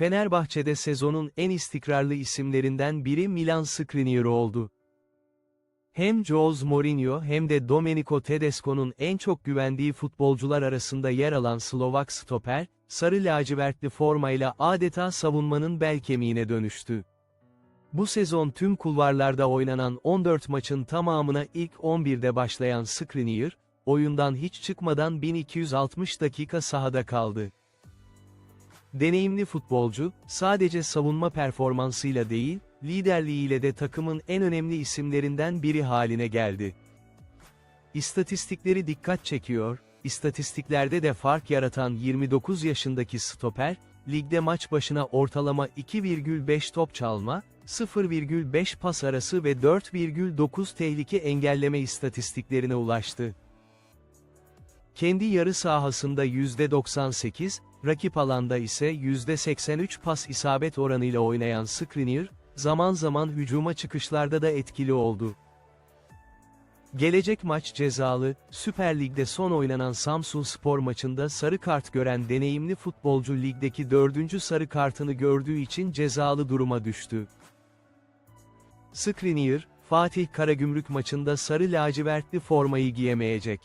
Fenerbahçe'de sezonun en istikrarlı isimlerinden biri Milan Skriniar oldu. Hem Jose Mourinho hem de Domenico Tedesco'nun en çok güvendiği futbolcular arasında yer alan Slovak stoper, sarı lacivertli formayla adeta savunmanın bel kemiğine dönüştü. Bu sezon tüm kulvarlarda oynanan 14 maçın tamamına ilk 11'de başlayan Skriniar, oyundan hiç çıkmadan 1260 dakika sahada kaldı. Deneyimli futbolcu, sadece savunma performansıyla değil, liderliğiyle de takımın en önemli isimlerinden biri haline geldi. İstatistikleri dikkat çekiyor, istatistiklerde de fark yaratan 29 yaşındaki stoper, ligde maç başına ortalama 2,5 top çalma, 0,5 pas arası ve 4,9 tehlike engelleme istatistiklerine ulaştı. Kendi yarı sahasında %98, rakip alanda ise %83 pas isabet oranıyla oynayan Skriniar, zaman zaman hücuma çıkışlarda da etkili oldu. Gelecek maç cezalı, Süper Lig'de son oynanan Samsun Spor maçında sarı kart gören deneyimli futbolcu ligdeki dördüncü sarı kartını gördüğü için cezalı duruma düştü. Skriniar, Fatih Karagümrük maçında sarı lacivertli formayı giyemeyecek.